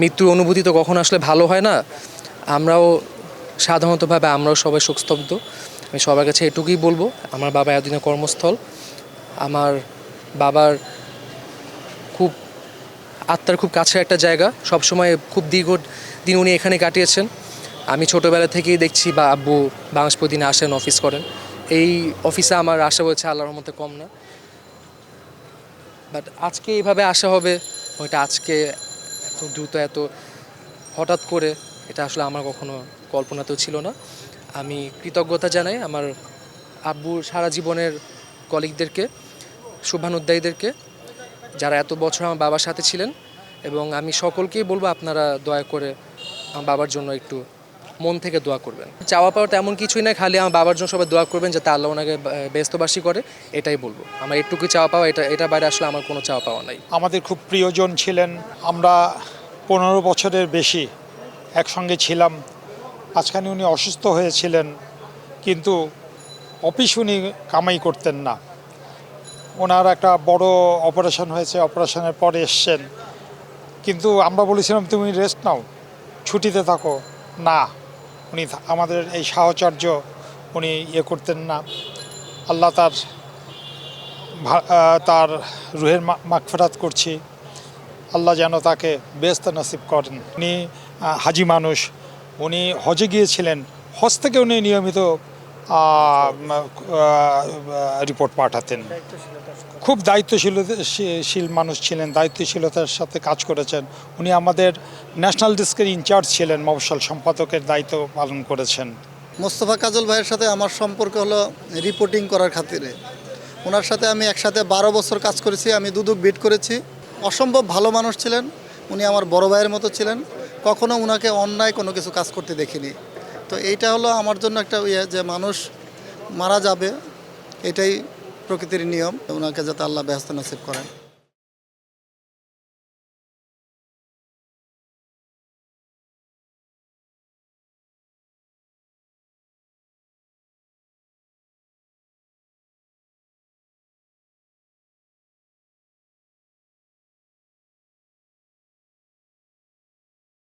মৃত্যুর অনুভূতি তো কখন আসলে ভালো হয় না। আমরাও সাধারণতভাবে আমরাও সবাই শোকস্তব্ধ। আমি সবার কাছে এটুকুই বলব, আমার বাবা এতদিনের কর্মস্থল। আমার বাবার খুব, আত্মার খুব কাছের একটা জায়গা। সবসময় খুব দীর্ঘ দিন উনি এখানে কাটিয়েছেন। আমি ছোটোবেলা থেকেই দেখছি বা আব্বু বাংলাদেশ প্রতিদিন আসেন, অফিস করেন। এই অফিসে আমার আশা হয়েছে আল্লাহর মধ্যে কম না। বাট আজকে এইভাবে আসা হবে, ওইটা আজকে দ্রুত, এত হঠাৎ করে, এটা আসলে আমার কখনো কল্পনাতেও ছিল না। আমি কৃতজ্ঞতা জানাই আমার আব্বুর সারা জীবনের কলিগদেরকে শুভানুদ্দায়ীদেরকে যারা এত বছর আমার বাবার সাথে ছিলেন এবং আমি সকলকেই বলব আপনারা দয়া করে আমার বাবার জন্য একটু মন থেকে দোয়া করবেন। চাওয়া পাওয়া তেমন কিছুই না, খালি আমার বাবার জন্য সবাই দোয়া করবেন যাতে আল্লাহ ওনাকে ব্যস্তবাসী করে, এটাই বলব। আমার একটুকু চাওয়া পাওয়া, এটা এটা বাইরে আসলে আমার কোনো চাওয়া পাওয়া নাই। আমাদের খুব প্রিয়জন ছিলেন, আমরা পনেরো বছরের বেশি একসঙ্গে ছিলাম। মাঝখানে উনি অসুস্থ হয়েছিলেন, কিন্তু অফিস উনি কামাই করতেন না। ওনার একটা বড় অপারেশন হয়েছে, অপারেশনের পরে এসছেন। কিন্তু আমরা বলেছিলাম, তুমি রেস্ট নাও, ছুটিতে থাকো। না উনি আমাদের এই সাহচর্য উনি ইয়ে করতেন না। আল্লাহ তার তার রুহের মা- মাগফেরাত করছি। আল্লাহ যেন তাকে বেস্ত নসিব করেন। উনি হাজি মানুষ। উনি হজে গিয়েছিলেন। হজ থেকে উনি নিয়মিত রিপোর্ট পাঠাতেন। খুব দায়িত্বশীল মানুষ ছিলেন, দায়িত্বশীলতার সাথে কাজ করেছেন। উনি আমাদের ন্যাশনাল ডিস্কের ইনচার্জ ছিলেন মফসল সম্পাদকের দায়িত্ব পালন করেছেন। মোস্তফা কাজল ভাইয়ের সাথে আমার সম্পর্ক হলো রিপোর্টিং করার খাতিরে। ওনার সাথে আমি একসাথে বারো বছর কাজ করেছি, আমি দুদুক বিট করেছি। অসম্ভব ভালো মানুষ ছিলেন, উনি আমার বড় ভাইয়ের মতো ছিলেন। কখনো ওনাকে অন্যায় কোনো কিছু কাজ করতে দেখিনি। তো এইটা হলো আমার জন্য একটা ইয়ে যে মানুষ মারা যাবে, এটাই প্রকৃতির নিয়ম। ওনাকে যাতে আল্লাহ ব্যস্ত নাসিব করেন।